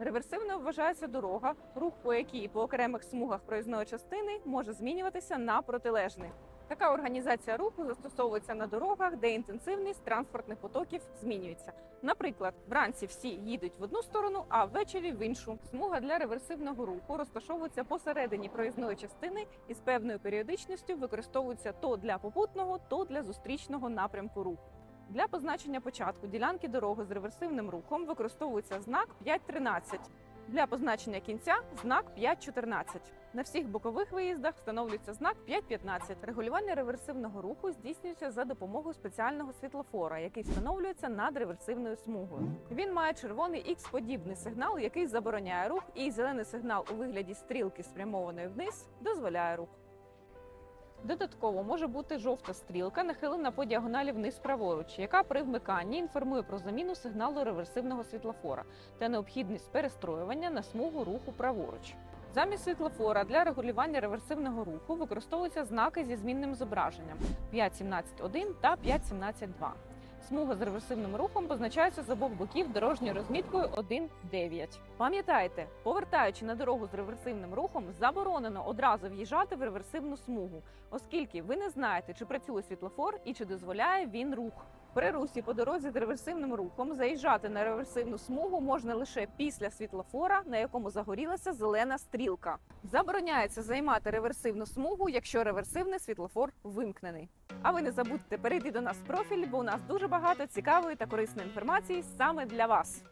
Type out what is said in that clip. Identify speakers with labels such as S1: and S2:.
S1: Реверсивною вважається дорога, рух по якій по окремих смугах проїзної частини може змінюватися на протилежний. Така організація руху застосовується на дорогах, де інтенсивність транспортних потоків змінюється. Наприклад, вранці всі їдуть в одну сторону, а ввечері в іншу. Смуга для реверсивного руху розташовується посередині проїзної частини і з певною періодичністю використовується то для попутного, то для зустрічного напрямку руху. Для позначення початку ділянки дороги з реверсивним рухом використовується знак 5.13. Для позначення кінця знак 5.14. На всіх бокових виїздах встановлюється знак 5.15. Регулювання реверсивного руху здійснюється за допомогою спеціального світлофора, який встановлюється над реверсивною смугою. Він має червоний X-подібний сигнал, який забороняє рух, і зелений сигнал у вигляді стрілки, спрямованої вниз, дозволяє рух. Додатково може бути жовта стрілка, нахилена по діагоналі вниз праворуч, яка при вмиканні інформує про заміну сигналу реверсивного світлофора та необхідність перестроювання на смугу руху праворуч. Замість світлофора для регулювання реверсивного руху використовуються знаки зі змінним зображенням 5.17.1 та 5.17.2. Смуга з реверсивним рухом позначається з обох боків дорожньою розміткою 1.9. Пам'ятайте, повертаючи на дорогу з реверсивним рухом, заборонено одразу в'їжджати в реверсивну смугу, оскільки ви не знаєте, чи працює світлофор і чи дозволяє він рух. При русі по дорозі з реверсивним рухом заїжджати на реверсивну смугу можна лише після світлофора, на якому загорілася зелена стрілка. Забороняється займати реверсивну смугу, якщо реверсивний світлофор вимкнений. А ви не забудьте перейти до нас в профіль, бо у нас дуже багато цікавої та корисної інформації саме для вас.